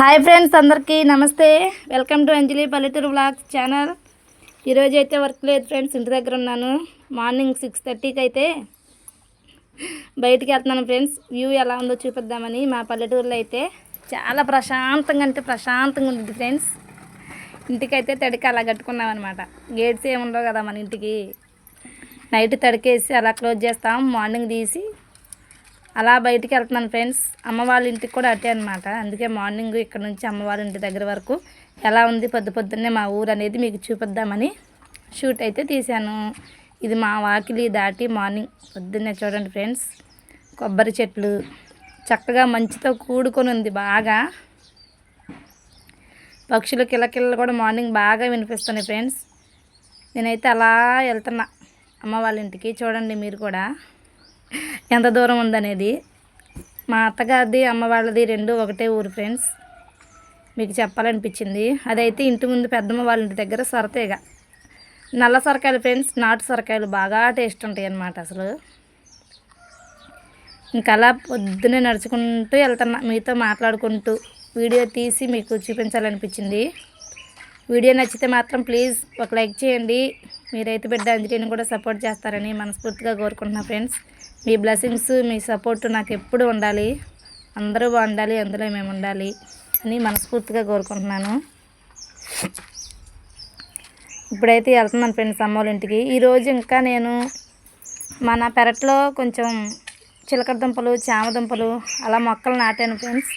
Hi friends అందరికీ నమస్తే. Welcome to అంజలి పల్లెటూరు బ్లాగ్స్ ఛానల్. ఈరోజు అయితే వర్క్ లేదు ఫ్రెండ్స్ ఇంటి దగ్గర ఉన్నాను. మార్నింగ్ సిక్స్ థర్టీకి అయితే బయటికి వెళ్తున్నాను ఫ్రెండ్స్. వ్యూ ఎలా ఉందో చూపిద్దామని మా పల్లెటూరులో అయితే చాలా ప్రశాంతంగా అంటే ప్రశాంతంగా ఉంది ఫ్రెండ్స్. ఇంటికైతే తడికి అలా కట్టుకున్నాం అనమాట గేట్స్ ఏముండవు కదా మన ఇంటికి. నైట్ తడికేసి అలా క్లోజ్ చేస్తాం. మార్నింగ్ తీసి అలా బయటికి వెళ్తున్నాను ఫ్రెండ్స్. అమ్మ వాళ్ళ ఇంటికి కూడా అటే అనమాట అందుకే మార్నింగ్ ఇక్కడ నుంచి అమ్మ వాళ్ళ ఇంటి దగ్గర వరకు ఎలా ఉంది పొద్దు పొద్దున్నే మా ఊరు అనేది మీకు చూపిద్దామని షూట్ అయితే తీశాను. ఇది మా వాకిలి దాటి మార్నింగ్ పొద్దున్నే చూడండి ఫ్రెండ్స్. కొబ్బరి చెట్లు చక్కగా మంచుతో కూడుకొని ఉంది బాగా. పక్షులు కిలకిల్లలు కూడా మార్నింగ్ బాగా వినిపిస్తున్నాయి ఫ్రెండ్స్. నేనైతే అలా వెళ్తున్నా అమ్మ వాళ్ళ ఇంటికి. చూడండి మీరు కూడా. ఎంత దూరం ఉందనేది? మా అత్తగారిది అమ్మ వాళ్ళది రెండు ఒకటే ఊరు ఫ్రెండ్స్. మీకు చెప్పాలనిపించింది. అదైతే ఇంటి ముందు పెద్దమ్మ వాళ్ళ ఇంటి దగ్గర సొరతేగ. నల్ల సొరకాయలు ఫ్రెండ్స్ నాటు సొరకాయలు బాగా టేస్ట్ ఉంటాయి అన్నమాట అసలు. ఇంకా అలా పొద్దున్నే నడుచుకుంటూ వెళ్తున్నా మీతో మాట్లాడుకుంటూ వీడియో తీసి మీకు చూపించాలనిపించింది. వీడియో నచ్చితే మాత్రం ప్లీజ్ ఒక లైక్ చేయండి. మీరైతే బిడ్డ అంజలిని కూడా సపోర్ట్ చేస్తారని మనస్ఫూర్తిగా కోరుకుంటున్నా ఫ్రెండ్స్. మీ బ్లెస్సింగ్స్ మీ సపోర్ట్ నాకు ఎప్పుడు ఉండాలి? అందరూ బాగుండాలి అందులో మేము ఉండాలి అని మనస్ఫూర్తిగా కోరుకుంటున్నాను. ఇప్పుడైతే వెళ్తున్నాను ఫ్రెండ్స్ అమ్మ ఇంటికి. ఈరోజు ఇంకా నేను మన పెరట్లో కొంచెం చిలకడ దుంపలు చామదుంపలు అలా మొక్కలు నాటాను ఫ్రెండ్స్.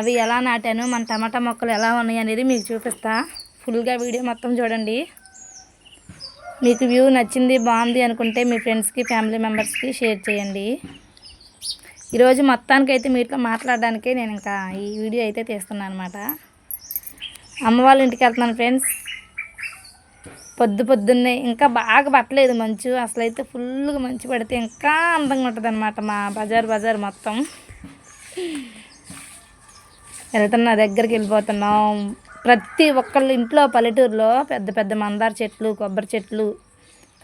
అవి ఎలా నాటాను మన టమాటా మొక్కలు ఎలా ఉన్నాయి అనేది మీకు చూపిస్తా. ఫుల్గా వీడియో మొత్తం చూడండి. మీకు వ్యూ నచ్చింది బాగుంది అనుకుంటే మీ ఫ్రెండ్స్కి ఫ్యామిలీ మెంబర్స్కి షేర్ చేయండి. ఈరోజు మొత్తానికి అయితే మీతో మాట్లాడడానికే నేను ఇంకా ఈ వీడియో అయితే తీస్తున్నాను అనమాట అమ్మ వాళ్ళ ఇంటికి వెళ్తున్నాను ఫ్రెండ్స్ పొద్దు పొద్దున్నే ఇంకా బాగా పట్టలేదు మంచు. అసలైతే ఫుల్గా మంచు పడితే ఇంకా అందంగా ఉంటుంది అనమాట మా బజార్ బజార్ మొత్తం. వెళ్తున్నా దగ్గరికి వెళ్ళిపోతున్నాం. ప్రతి ఒక్కళ్ళ ఇంట్లో పల్లెటూరులో పెద్ద పెద్ద మందార చెట్లు కొబ్బరి చెట్లు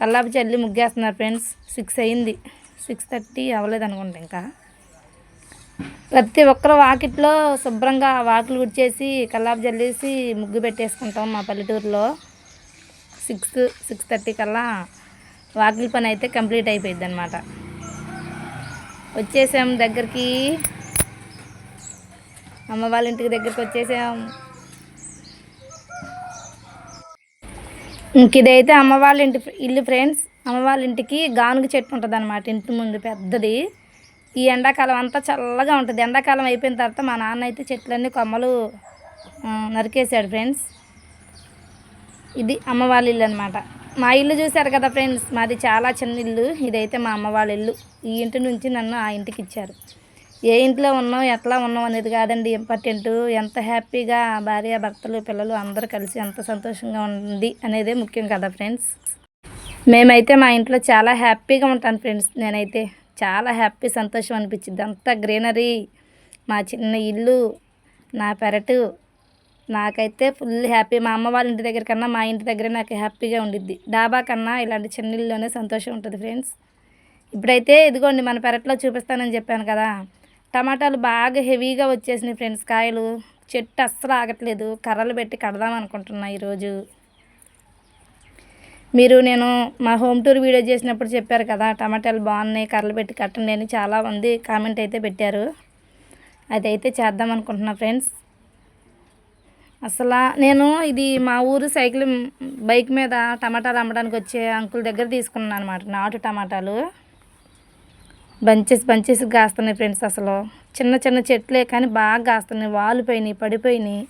కల్లాపి చల్లి ముగ్గేస్తున్నారు ఫ్రెండ్స్. సిక్స్ అయింది. సిక్స్ థర్టీ అవ్వలేదు అనుకుంటా ఇంకా. ప్రతి ఒక్కరు వాకిట్లో శుభ్రంగా వాకిలు గుడిచేసి కల్లాపి చల్లేసి ముగ్గు పెట్టేసుకుంటాం మా పల్లెటూరులో. సిక్స్ సిక్స్ థర్టీ కల్లా వాకిలి పని అయితే కంప్లీట్ అయిపోయింది అనమాట వచ్చేసాం దగ్గరికి. అమ్మ వాళ్ళ ఇంటికి దగ్గరికి వచ్చేసాం. ఇంక ఇదైతే అమ్మ వాళ్ళ ఇంటి ఇల్లు ఫ్రెండ్స్ అమ్మ వాళ్ళ ఇంటికి గానుగ చెట్టు ఉంటుంది అనమాట ఇంటి ముందు పెద్దది. ఈ ఎండాకాలం అంతా చల్లగా ఉంటుంది. ఎండాకాలం అయిపోయిన తర్వాత మా నాన్న అయితే చెట్లన్నీ కొమ్మలు నరికేశాడు ఫ్రెండ్స్ ఇది అమ్మ వాళ్ళ ఇల్లు అనమాట మా ఇల్లు చూశారు కదా ఫ్రెండ్స్ మాది చాలా చిన్న ఇల్లు. ఇదైతే మా అమ్మ వాళ్ళ ఇల్లు. ఈ ఇంటి నుంచి నన్ను ఆ ఇంటికి ఇచ్చారు. ఏ ఇంట్లో ఉన్నాం ఎట్లా ఉన్నాం అనేది కాదండి. ఇంపార్టెంట్. ఎంత హ్యాపీగా భార్య భర్తలు పిల్లలు అందరూ కలిసి ఎంత సంతోషంగా ఉంది అనేదే ముఖ్యం కదా ఫ్రెండ్స్. మేమైతే మా ఇంట్లో చాలా హ్యాపీగా ఉంటాను ఫ్రెండ్స్. నేనైతే చాలా హ్యాపీ సంతోషం అనిపించింది. అంతా గ్రీనరీ మా చిన్న ఇల్లు నా పెరటు నాకైతే ఫుల్ హ్యాపీ. మా అమ్మ వాళ్ళ ఇంటి దగ్గర కన్నా మా ఇంటి దగ్గర నాకు హ్యాపీగా ఉండిద్ది. డాబా కన్నా ఇలాంటి చిన్న ఇల్లులోనే సంతోషం ఉంటుంది ఫ్రెండ్స్. ఇప్పుడైతే ఇదిగోండి మన పెరట్లో చూపిస్తానని చెప్పాను కదా. టమాటాలు బాగా హెవీగా వచ్చేసినాయి ఫ్రెండ్స్ కాయలు. చెట్టు అస్సలు ఆగట్లేదు. కర్రలు పెట్టి కడదాం అనుకుంటున్నా ఈరోజు. మీరు నేను మా హోమ్ టూర్ వీడియో చేసినప్పుడు చెప్పారు కదా టమాటాలు బాగున్నాయి కర్రలు పెట్టి కట్టండి అని చాలామంది కామెంట్ అయితే పెట్టారు. అదైతే చేద్దాం అనుకుంటున్నా ఫ్రెండ్స్. అసలు నేను ఇది మా ఊరు సైకిల్ బైక్ మీద టమాటాలు అమ్మడానికి వచ్చే అంకుల్ దగ్గర తీసుకున్నాను అనమాట నాటు టమాటాలు. బంచెస్ బంచెస్ కాస్తున్నాయి ఫ్రెండ్స్ అసలు. చిన్న చిన్న చెట్లే కానీ బాగా కాస్తున్నాయి. వాలిపోయినాయి పడిపోయినాయి.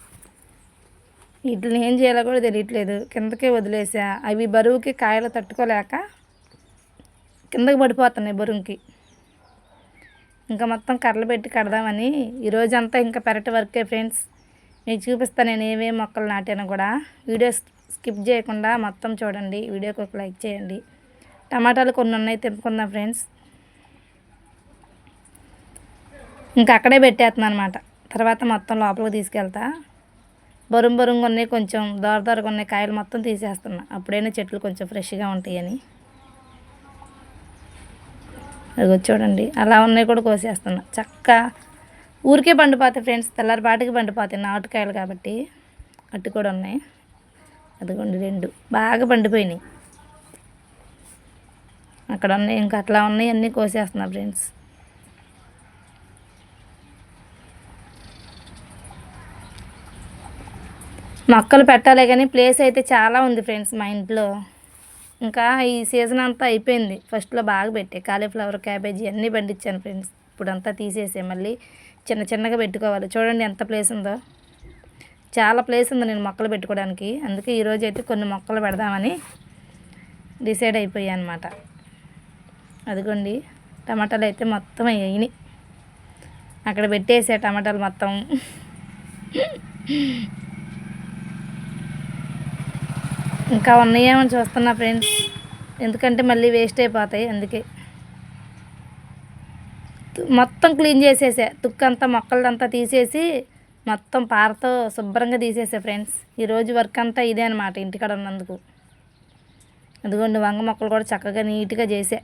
వీటిని ఏం చేయాలో కూడా తెలియట్లేదు. కిందకే వదిలేసా. అవి బరువుకి కాయలు తట్టుకోలేక కిందకి పడిపోతున్నాయి బరువుకి. ఇంకా మొత్తం కర్రలు పెట్టి కడదామని ఈరోజంతా ఇంకా పెరటి వర్కే ఫ్రెండ్స్. మీకు చూపిస్తాను నేను ఏమేమి మొక్కలు నాటాను కూడా. వీడియో స్కిప్ చేయకుండా మొత్తం చూడండి. వీడియోకి ఒక లైక్ చేయండి. టమాటాలు కొన్ని ఉన్నాయి తెంపుకుందాం ఫ్రెండ్స్. ఇంకా అక్కడే పెట్టేస్తున్నాను అనమాట తర్వాత మొత్తం లోపలికి తీసుకెళ్తా. బరుం బరుంగా ఉన్నాయి కొంచెం దోర దోరగా ఉన్నాయి కాయలు మొత్తం తీసేస్తున్నా. అప్పుడైనా చెట్లు కొంచెం ఫ్రెష్గా ఉంటాయని. అది చూడండి అలా ఉన్నాయి కూడా కోసేస్తున్నా. చక్క. ఊరికే పండిపోతాయి ఫ్రెండ్స్ తెల్లారిపాటికి పండిపోతాయి నాటుకాయలు కాబట్టి. అట్టు కూడా ఉన్నాయి. అదిగోండి రెండు. బాగా పండిపోయినాయి. అక్కడ ఉన్నాయి ఇంకా అట్లా ఉన్నాయి అన్నీ కోసేస్తున్నా ఫ్రెండ్స్. మొక్కలు పెట్టాలి కానీ ప్లేస్ అయితే చాలా ఉంది ఫ్రెండ్స్ మా ఇంట్లో. ఇంకా ఈ సీజన్ అంతా అయిపోయింది. ఫస్ట్లో బాగా పెట్టే కాలీఫ్లవర్ క్యాబేజీ అన్నీ పండించాను ఫ్రెండ్స్ ఇప్పుడు అంతా తీసేసే మళ్ళీ చిన్న చిన్నగా పెట్టుకోవాలి. చూడండి ఎంత ప్లేస్ ఉందో. చాలా ప్లేస్ ఉంది నేను మొక్కలు పెట్టుకోవడానికి. అందుకే ఈరోజు అయితే కొన్ని మొక్కలు పెడదామని డిసైడ్ అయిపోయా అనమాట అదిగోండి టమాటాలు అయితే మొత్తం అయ్యాయి అక్కడ పెట్టేసే టమాటాలు మొత్తం. ఇంకా ఉన్నాయేమో చూస్తున్నా ఫ్రెండ్స్ ఎందుకంటే మళ్ళీ వేస్ట్ అయిపోతాయి అందుకే. మొత్తం క్లీన్ చేసేసా. తుక్కంతా మొక్కలంతా తీసేసి మొత్తం పారతో శుభ్రంగా తీసేసా ఫ్రెండ్స్ ఈరోజు వర్క్ అంతా ఇదే అనమాట ఇంటికాడ ఉన్నందుకు. అదిగోండి వంగ మొక్కలు కూడా చక్కగా నీట్గా చేసా.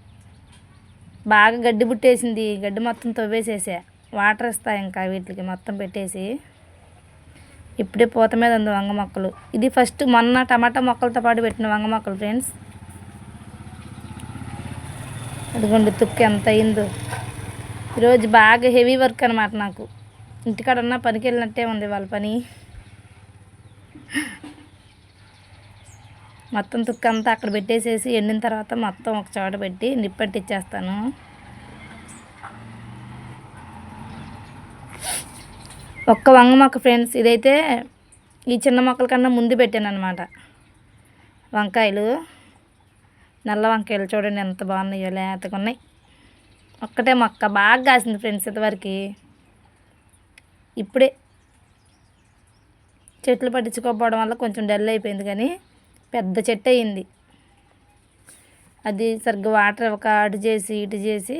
బాగా గడ్డి పుట్టేసింది. గడ్డి మొత్తం తవ్వేసేసా. వాటర్ ఇస్తా ఇంకా వీటికి మొత్తం పెట్టేసి. ఇప్పుడే పూత మీద ఉంది వంగ మొక్కలు. ఇది ఫస్ట్ మొన్న టమాటా మొక్కలతో పాటు పెట్టిన వంగ మొక్కలు ఫ్రెండ్స్. అదిగోండి తుక్కు ఎంత అయిందో. ఈరోజు బాగా హెవీ వర్క్ అనమాట నాకు. ఇంటికాడ ఉన్న పనికి వెళ్ళినట్టే ఉంది వాళ్ళ పని. మొత్తం తుక్కు అంతా అక్కడ పెట్టేసేసి ఎండిన తర్వాత మొత్తం ఒక చోట పెట్టి నిప్పట్టిచ్చేస్తాను ఒక్క వంగ మొక్క ఫ్రెండ్స్ ఇదైతే ఈ చిన్న మొక్కల కన్నా ముందు పెట్టాను అనమాట వంకాయలు నల్ల వంకాయలు చూడండి ఎంత బాగున్నాయో లేతగా ఉన్నాయి. ఒక్కటే మొక్క బాగా కాసింది ఫ్రెండ్స్ ఇంతవరకు. ఇప్పుడే చెట్లు పట్టించుకోకపోవడం వల్ల కొంచెం డల్ అయిపోయింది కానీ పెద్ద చెట్టు అయింది. అది సరిగ్గా వాటర్ ఒక అటు చేసి ఇటు చేసి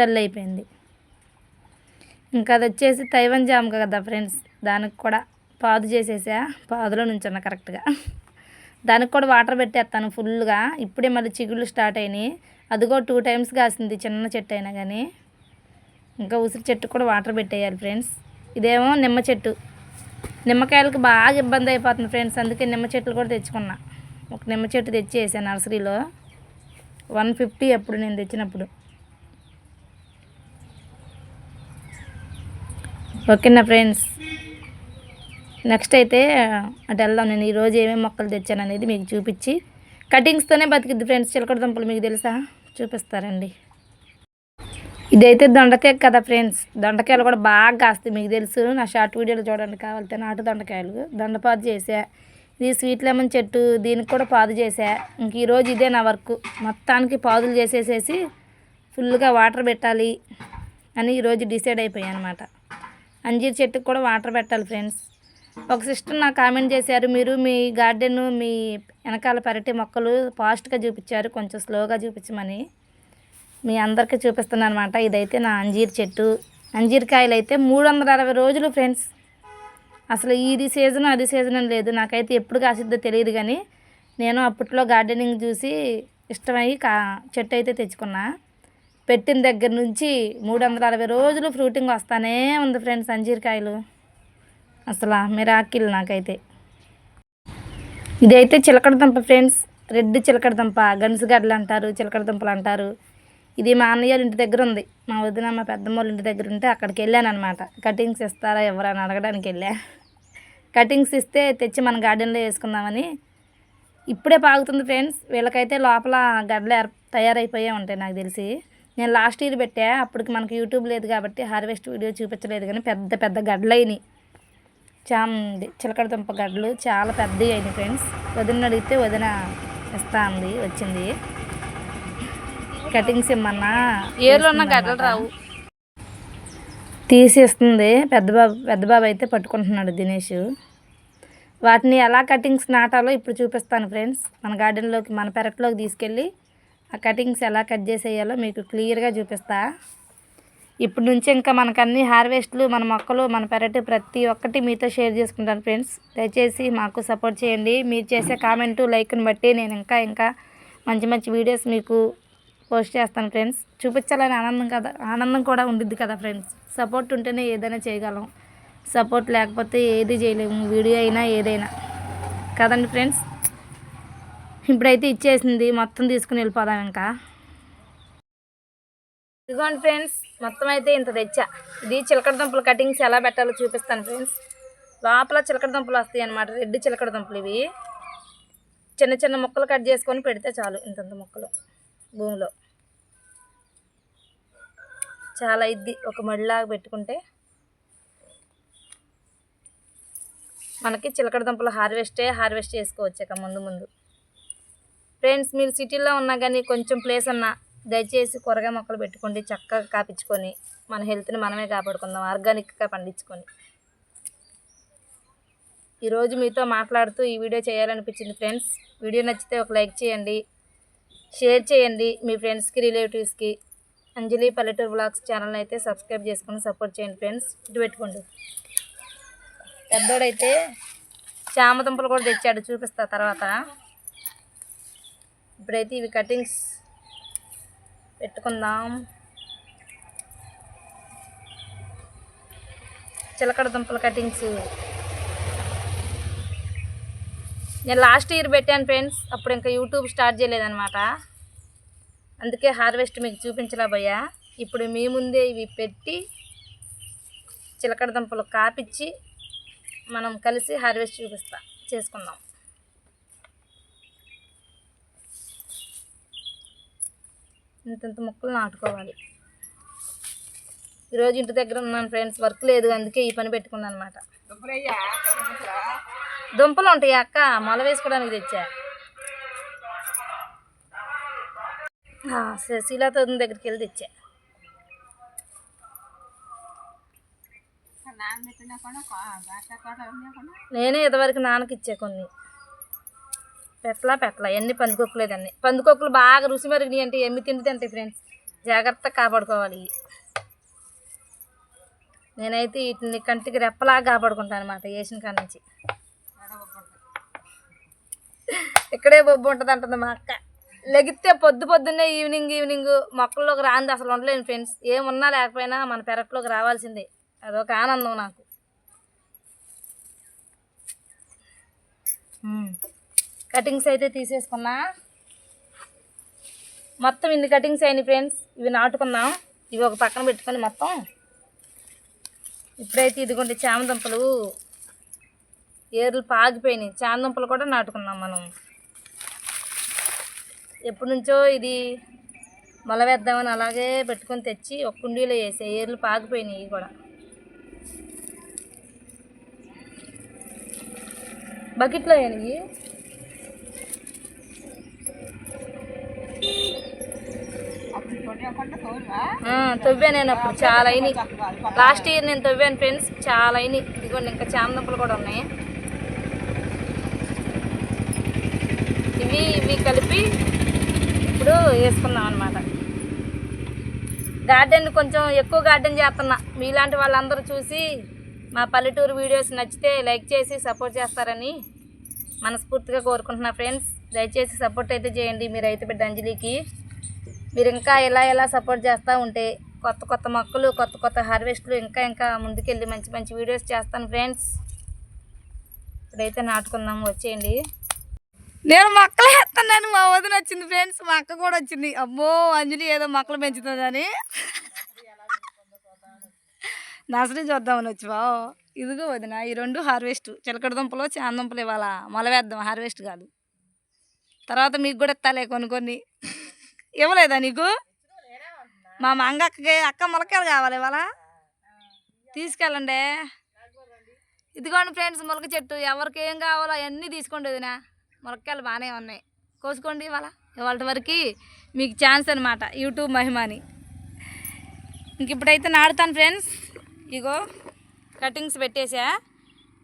డల్ అయిపోయింది. ఇంకా అది వచ్చేసి తైవన్ జామ్ కదా ఫ్రెండ్స్ దానికి కూడా పాదు చేసేసా పాదులో నుంచున్నా కరెక్ట్గా. దానికి కూడా వాటర్ పెట్టేస్తాను ఫుల్గా. ఇప్పుడే మళ్ళీ చిగుళ్ళు స్టార్ట్ అయినాయి. అదిగో టూ టైమ్స్ కాసింది చిన్న చెట్టు అయినా కానీ. ఇంకా ఉసిరి చెట్టు కూడా వాటర్ పెట్టేయాలి ఫ్రెండ్స్. ఇదేమో నిమ్మ చెట్టు. నిమ్మకాయలకు బాగా ఇబ్బంది అయిపోతుంది ఫ్రెండ్స్ అందుకే నిమ్మ చెట్లు కూడా తెచ్చుకున్నా. ఒక నిమ్మ చెట్టు తెచ్చి వేసాను నర్సరీలో. వన్ ఫిఫ్టీ అప్పుడు నేను తెచ్చినప్పుడు. ఓకేనా ఫ్రెండ్స్. నెక్స్ట్ అయితే అటు వెళ్దాం. నేను ఈరోజు ఏమేమి మొక్కలు తెచ్చాను అనేది మీకు చూపించి కటింగ్స్తోనే బతికిద్ది ఫ్రెండ్స్. చిలకడ దుంపలు మీకు తెలుసా? చూపిస్తారండి. ఇదైతే దొండకాయ కదా ఫ్రెండ్స్. దొండకాయలు కూడా బాగా కాస్తాయి. మీకు తెలుసు నా షార్ట్ వీడియోలు చూడండి కావాలితే నాటు దొండకాయలు. దొండపాదు చేసా. ఇది స్వీట్ లెమన్ చెట్టు దీనికి కూడా పాదు చేసా. ఇంక ఈరోజు ఇదే నా వర్క్. మొత్తానికి పాదులు చేసేసేసి ఫుల్గా వాటర్ పెట్టాలి అని ఈరోజు డిసైడ్ అయిపోయాను అనమాట అంజీర్ చెట్టుకు కూడా వాటర్ పెట్టాలి ఫ్రెండ్స్ ఒక సిస్టర్ నాకు కామెంట్ చేశారు మీరు మీ గార్డెన్ మీ వెనకాల పెరటి మొక్కలు ఫాస్ట్గా చూపించారు కొంచెం స్లోగా చూపించమని. మీ అందరికీ చూపిస్తున్నాను అనమాట ఇదైతే నా అంజీర్ చెట్టు. అంజీరకాయలు అయితే మూడు వందల అరవై రోజులు ఫ్రెండ్స్ అసలు ఇది సీజన్ అది సీజన్ అని లేదు. నాకైతే ఎప్పుడు కాసిద్దో తెలియదు కానీ నేను అప్పట్లో గార్డెనింగ్ చూసి ఇష్టమై కా చెట్టు అయితే తెచ్చుకున్నా. పెట్టిన దగ్గర నుంచి మూడు వందల అరవై రోజులు ఫ్రూటింగ్ వస్తానే ఉంది ఫ్రెండ్స్ అంజీరకాయలు. అసలు మిరాకిల్ నాకైతే. ఇదైతే చిలకడదుంప ఫ్రెండ్స్. రెడ్ చిలకడదుంప దుంప అంటారు చిలకడదుంపలు అంటారు. ఇది మా అన్నయ్య వాళ్ళ ఇంటి దగ్గర ఉంది. మా వదిన మా పెద్దమ్మ ఇంటి దగ్గర ఉంటే అక్కడికి వెళ్ళాను అనమాట కటింగ్స్ ఇస్తారా ఎవరని అడగడానికి వెళ్ళా. కటింగ్స్ ఇస్తే తెచ్చి మన గార్డెన్లో వేసుకుందామని. ఇప్పుడే పాగుతుంది ఫ్రెండ్స్. వీళ్ళకైతే లోపల గడ్డలు తయారైపోయే ఉంటాయి నాకు తెలిసి. నేను లాస్ట్ ఇయర్ పెట్టా అప్పటికి మనకి యూట్యూబ్ లేదు కాబట్టి హార్వెస్ట్ వీడియో చూపించలేదు కానీ పెద్ద పెద్ద గడ్డలు అయినాయి. చామంది చిలకడ దుంప గడ్డలు చాలా పెద్దవి అయినాయి ఫ్రెండ్స్ వదిన అడిగితే వదిన ఇస్తా అంది వచ్చింది. కటింగ్స్ ఇమ్మన్నా ఏర్లో ఉన్న గడ్డలు రావు. తీసేస్తుంది పెద్ద బాబు పెద్ద బాబు అయితే పట్టుకుంటున్నాడు దినేష్. వాటిని ఎలా కటింగ్స్ నాటాలో ఇప్పుడు చూపిస్తాను ఫ్రెండ్స్ మన గార్డెన్లోకి మన పెరట్లోకి తీసుకెళ్ళి ఆ కటింగ్స్ ఎలా కట్ చేసేయాలో మీకు క్లియర్గా చూపిస్తా. ఇప్పుడు నుంచి ఇంకా మనకు అన్ని హార్వెస్ట్లు మన మొక్కలు మన పెరటి ప్రతి ఒక్కటి మీతో షేర్ చేసుకుంటాను ఫ్రెండ్స్. దయచేసి మాకు సపోర్ట్ చేయండి. మీరు చేసే కామెంటు లైక్ని బట్టి నేను ఇంకా ఇంకా మంచి మంచి వీడియోస్ మీకు పోస్ట్ చేస్తాను ఫ్రెండ్స్. చూపించాలని ఆనందం కదా ఆనందం కూడా ఉండిద్ది కదా ఫ్రెండ్స్. సపోర్ట్ ఉంటేనే ఏదైనా చేయగలం. సపోర్ట్ లేకపోతే ఏది చేయలేము. వీడియో అయినా ఏదైనా. కదండి ఫ్రెండ్స్? ఇప్పుడైతే ఇచ్చేసింది. మొత్తం తీసుకుని వెళ్ళిపోదాం ఇంకా. ఇదిగోండి ఫ్రెండ్స్ మొత్తం అయితే ఇంత తెచ్చా. ఇది చిలకడ దుంపలు కటింగ్స్ ఎలా పెట్టాలో చూపిస్తాను ఫ్రెండ్స్. లోపల చిలకడ దుంపలు వస్తాయి అన్నమాట రెడ్ చిలకడ దుంపలు ఇవి. చిన్న చిన్న ముక్కలు కట్ చేసుకొని పెడితే చాలు ఇంతంత ముక్కలు భూమిలో. చాలా ఇది ఒక మడిలాగా పెట్టుకుంటే. మనకి చిలకడ దుంపలు హార్వెస్టే హార్వెస్ట్ చేసుకోవచ్చు ఇక ముందు ముందు. ఫ్రెండ్స్ మీరు సిటీలో ఉన్నా కానీ కొంచెం ప్లేస్ ఉన్నా దయచేసి కూరగాయ మొక్కలు పెట్టుకోండి చక్కగా కాపించుకొని మన హెల్త్ని మనమే కాపాడుకుందాం ఆర్గానిక్గా పండించుకొని. ఈరోజు మీతో మాట్లాడుతూ ఈ వీడియో చేయాలనిపించింది ఫ్రెండ్స్. వీడియో నచ్చితే ఒక లైక్ చేయండి షేర్ చేయండి మీ ఫ్రెండ్స్కి రిలేటివ్స్కి. అంజలి పల్లెటూరు బ్లాగ్స్ ఛానల్ అయితే సబ్స్క్రైబ్ చేసుకొని సపోర్ట్ చేయండి ఫ్రెండ్స్. ఇటు పెట్టుకోండి. పెద్దోడైతే చామ దుంపలు కూడా తెచ్చాడు చూపిస్తా తర్వాత. ఇప్పుడైతే ఇవి కటింగ్స్ పెట్టుకుందాం. చిలకడ దుంపల కటింగ్స్. నేను లాస్ట్ ఇయర్ పెట్టాను ఫ్రెండ్స్ అప్పుడు ఇంకా యూట్యూబ్ స్టార్ట్ చేయలేదన్నమాట. అందుకే హార్వెస్ట్ మీకు చూపించలే ఇప్పుడు మీ ముందే ఇవి పెట్టి చిలకడ దుంపలు కాపిచ్చి మనం కలిసి హార్వెస్ట్ చూపిస్తా చేసుకుందాం. ఇంతంత మొక్కలు నాటుకోవాలి. ఈరోజు ఇంటి దగ్గర ఉన్నాను ఫ్రెండ్స్ వర్క్ లేదు అందుకే ఈ పని పెట్టుకున్నాను అనమాట దుంపలు ఉంటాయి అక్క మొల వేసుకోవడానికి తెచ్చా? శీలాతో దగ్గరికి వెళ్ళి తెచ్చా. నేనే ఇదివరకు నాన్నకి ఇచ్చా కొన్ని. పెట్లా పెట్లా ఎన్ని పందికొక్కులేదన్ని పందికొక్కులు బాగా రుచి మరిగినాయి అంటే ఎమ్మి తిండి ఫ్రెండ్స్ జాగ్రత్తగా కాపాడుకోవాలి. నేనైతే వీటిని కంటికి రెప్పలాగా కాపాడుకుంటాను అనమాట వేసిన కాడ నుంచి. ఇక్కడే బొబ్బు ఉంటుంది అంటుంది మా అక్క. లెగితే పొద్దు పొద్దున్నే ఈవినింగ్ ఈవినింగ్ మొక్కల్లోకి రాంది అసలు ఉండలేను ఫ్రెండ్స్ ఏమున్నా లేకపోయినా మన పెరట్లోకి రావాల్సిందే. అదొక ఆనందం నాకు. కటింగ్స్ అయితే తీసేసుకున్నా. మొత్తం ఇన్ని కటింగ్స్ అయినాయి ఫ్రెండ్స్. ఇవి నాటుకున్నాం. ఇవి ఒక పక్కన పెట్టుకొని మొత్తం ఇప్పుడైతే ఇదిగోండి చామదుంపలు. ఏర్లు పాగిపోయినాయి. చామదుంపలు కూడా నాటుకున్నాం మనం. ఎప్పటి నుంచో ఇది మొల వేద్దామని అలాగే పెట్టుకొని తెచ్చి ఒక కుండీలో వేసే ఏర్లు పాగిపోయినాయి ఇవి కూడా. బకెట్లో అయినాయి. తవ్వాను నేను అప్పుడు చాలా అయినాయి. లాస్ట్ ఇయర్ నేను తవ్వాను ఫ్రెండ్స్ చాలా అయినాయి. ఇదిగోండి ఇంకా చామదుంపలు కూడా ఉన్నాయి. ఇవి ఇవి కలిపి ఇప్పుడు వేసుకుందాం అనమాట గార్డెన్ కొంచెం ఎక్కువ గార్డెన్ చేస్తున్నా. మీలాంటి వాళ్ళందరూ చూసి మా పల్లెటూరు వీడియోస్ నచ్చితే లైక్ చేసి సపోర్ట్ చేస్తారని మనస్ఫూర్తిగా కోరుకుంటున్నా ఫ్రెండ్స్. దయచేసి సపోర్ట్ అయితే చేయండి మీ రైతు బిడ్డ అంజలికి. మీరు ఇంకా ఎలా ఎలా సపోర్ట్ చేస్తూ ఉంటే కొత్త కొత్త మొక్కలు కొత్త కొత్త హార్వెస్ట్లు ఇంకా ఇంకా ముందుకెళ్ళి మంచి మంచి వీడియోస్ చేస్తాను ఫ్రెండ్స్ ఇప్పుడైతే నాటుకుందాం వచ్చేయండి. నేను మొక్కలు వేస్తున్నాను మా వదిన వచ్చింది ఫ్రెండ్స్ మా అక్క కూడా వచ్చింది. అమ్మో అంజలి ఏదో మొక్కలు పెంచుతుందని. నర్సరీ చూద్దామని వచ్చి బావు ఇదిగో వదిన ఈ రెండు హార్వెస్ట్ చిలకడ దుంపలు చాందుంపలు ఇవాళ మొలవేద్దాం హార్వెస్ట్ కాదు. తర్వాత మీకు కూడా ఇస్తాలే కొన్ని కొన్ని. ఇవ్వలేదా నీకు? మా మంగక్కకి అక్క మొలకాయలు కావాలి ఇవాళ. తీసుకెళ్ళండి. ఇదిగోండి ఫ్రెండ్స్ మొలక చెట్టు. ఎవరికి ఏం కావాలో అవన్నీ తీసుకోండి వదినా. మొలకాయలు బాగానే ఉన్నాయి. కోసుకోండి ఇవాళ. ఇవాళ వరకు మీకు ఛాన్స్ అనమాట యూట్యూబ్ మహిమాని. ఇంక ఇప్పుడైతే నాటుతాను ఫ్రెండ్స్. ఇగో కటింగ్స్ పెట్టేసా.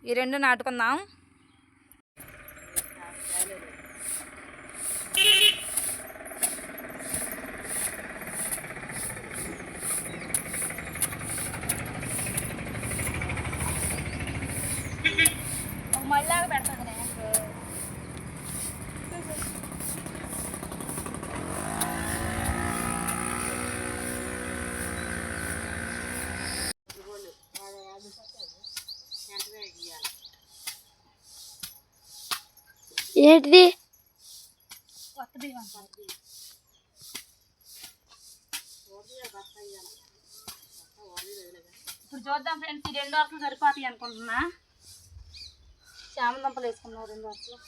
ఈ రెండు నాటుకుందాం. మళ్ళీ పెడతాను ఏంటిది? ఇప్పుడు చూద్దాం ఫ్రెండ్స్ ఈ రెండు వరకు సరిపోతాయి అనుకుంటున్నా. చామదుంపలు వేసుకున్నావు రెండు వరకులు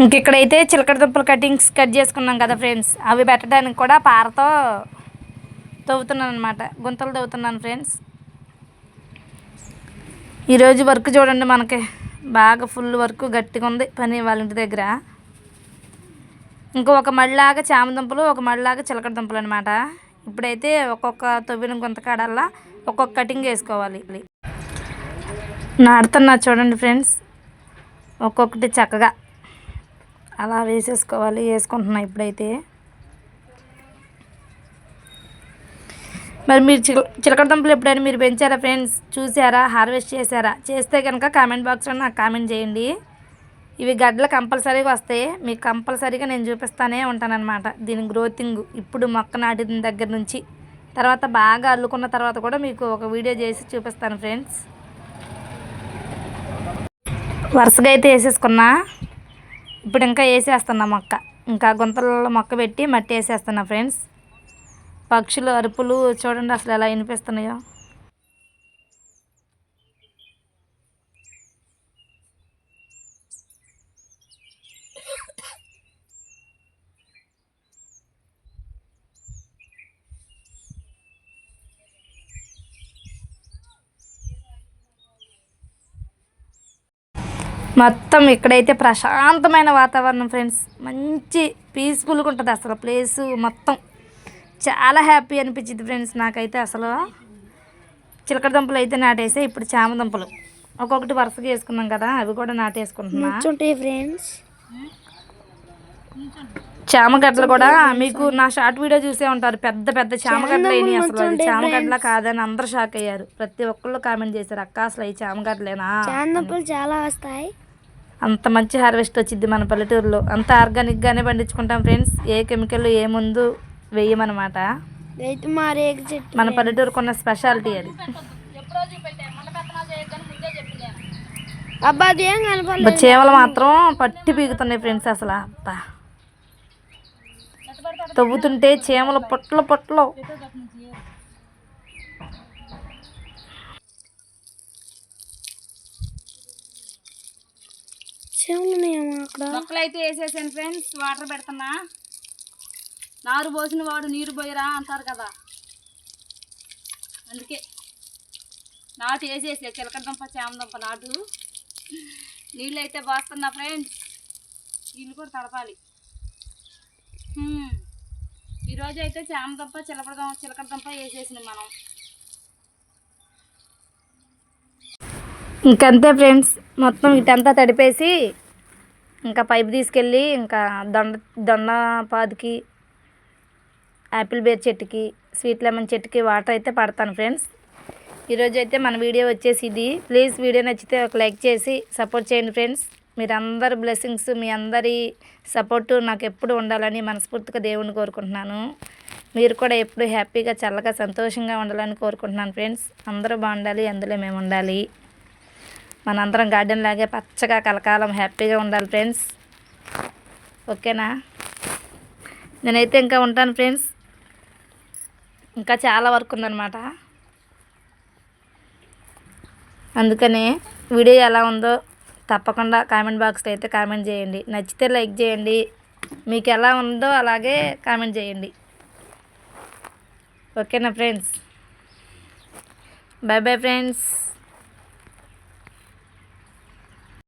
ఇంకిక్కడైతే చిలకడ దుంపల కటింగ్స్ కట్ చేసుకున్నాం కదా ఫ్రెండ్స్. అవి పెట్టడానికి కూడా పారతో తవ్వుతున్నాను అనమాట గుంతలు తవ్వుతున్నాను ఫ్రెండ్స్. ఈరోజు వర్క్ చూడండి మనకి. బాగా ఫుల్ వర్క్ గట్టిగా ఉంది పని వాళ్ళ ఇంటి దగ్గర. ఇంకో ఒక మళ్ళలాగా చామదుంపలు ఒక మళ్ళలాగా చిలకడ దుంపలు అనమాట ఇప్పుడైతే ఒక్కొక్క తవ్విన గుంతకాడల్లా ఒక్కొక్క కటింగ్ వేసుకోవాలి. నాడుతున్నా చూడండి ఫ్రెండ్స్. ఒక్కొక్కటి చక్కగా. అలా వేసేసుకోవాలి వేసుకుంటున్నా ఇప్పుడైతే. మరి మీరు చిల చిలకడ దుంపలు ఎప్పుడైనా మీరు పెంచారా ఫ్రెండ్స్? చూసారా? హార్వెస్ట్ చేశారా చేస్తే కనుక కామెంట్ బాక్స్లో నాకు కామెంట్ చేయండి. ఇవి గడ్డలు కంపల్సరీగా వస్తాయి. మీకు కంపల్సరీగా నేను చూపిస్తానే ఉంటానన్నమాట. దీని గ్రోతింగ్ ఇప్పుడు మొక్క నాటిన దగ్గర నుంచి. తర్వాత బాగా అల్లుకున్న తర్వాత కూడా మీకు ఒక వీడియో చేసి చూపిస్తాను ఫ్రెండ్స్. వరుసగా అయితే వేసేసుకున్నా. ఇప్పుడు ఇంకా వేసేస్తున్నా మొక్క. ఇంకా గుంతలలో మొక్క పెట్టి మట్టి వేసేస్తున్నా ఫ్రెండ్స్. పక్షులు అరుపులు చూడండి అసలు ఎలా వినిపిస్తున్నాయో. మొత్తం ఇక్కడైతే ప్రశాంతమైన వాతావరణం ఫ్రెండ్స్. మంచి పీస్ఫుల్గా ఉంటుంది అసలు ప్లేసు మొత్తం. చాలా హ్యాపీ అనిపించింది ఫ్రెండ్స్ నాకైతే అసలు. చిలకడ దుంపలు అయితే నాటేసే ఇప్పుడు చామ దుంపలు. ఒక్కొక్కటి వరుసగా వేసుకున్నాం కదా అవి కూడా నాటేసుకుంటున్నా. ఫ్రెండ్స్. చామగడ్డలు కూడా మీకు నా షార్ట్ వీడియో చూసే ఉంటారు. పెద్ద పెద్ద చామగడ్డలు అయినాయి అసలు. చామగడ్డల కాదని అందరూ షాక్ అయ్యారు. ప్రతి ఒక్కళ్ళు కామెంట్ చేశారు అక్క అసలు ఈ చామగడ్డలేనా చాలా వస్తాయి. అంత మంచి హార్వెస్ట్ వచ్చింది మన పల్లెటూరులో. అంత ఆర్గానిక్గానే పండించుకుంటాం ఫ్రెండ్స్. ఏ కెమికల్ ఏ ముందు వేయమన్నమాట. మన పల్లెటూరుకు ఉన్న స్పెషాలిటీ అది. చేమలు మాత్రం పట్టి పీగుతున్నాయి ఫ్రెండ్స్ అసలు. అబ్బా. తవ్వుతుంటే చీమలు పొట్లు పొట్లు. అక్కడ. మొక్కలు అయితే వేసేసాను ఫ్రెండ్స్ వాటర్ పెడుతున్నా. నారు పోసిన వాడు నీరు పోయిరా అంటారు కదా. అందుకే నాటు వేసేసే చిలకడంప చామదుంప నాటు. నీళ్ళు అయితే పోస్తున్నా ఫ్రెండ్స్. నీళ్ళు కూడా తడపాలి. ఈరోజు అయితే చామదుంప చిలకడదుంప చిలకడదుంప వేసేసినాం మనం. ఇంకంతే ఫ్రెండ్స్. మొత్తం ఇటంతా తడిపేసి ఇంకా పైపు తీసుకెళ్ళి ఇంకా దొండ దొండపాదికి యాపిల్ బేర్ చెట్టుకి స్వీట్ లెమన్ చెట్టుకి వాటర్ అయితే పడతాను ఫ్రెండ్స్. ఈరోజు అయితే మన వీడియో వచ్చేసి ఇది. ప్లీజ్ వీడియో నచ్చితే ఒక లైక్ చేసి సపోర్ట్ చేయండి ఫ్రెండ్స్. మీరందరి బ్లెస్సింగ్స్ మీ అందరి సపోర్టు నాకు ఎప్పుడు ఉండాలని మనస్ఫూర్తిగా దేవుణ్ణి కోరుకుంటున్నాను. మీరు కూడా ఎప్పుడు హ్యాపీగా చల్లగా సంతోషంగా ఉండాలని కోరుకుంటున్నాను ఫ్రెండ్స్. అందరూ బాగుండాలి అందులో మేము ఉండాలి. మనందరం గార్డెన్ లాగే పచ్చగా కలకాలం హ్యాపీగా ఉండాలి ఫ్రెండ్స్ ఓకేనా? నేనైతే ఇంకా ఉంటాను ఫ్రెండ్స్ ఇంకా చాలా వర్క్ ఉందన్నమాట. అందుకనే వీడియో ఎలా ఉందో తప్పకుండా కామెంట్ బాక్స్లో అయితే కామెంట్ చేయండి. నచ్చితే లైక్ చేయండి. మీకు ఎలా ఉందో అలాగే కామెంట్ చేయండి. ఓకేనా ఫ్రెండ్స్ బాయ్ బాయ్ ఫ్రెండ్స్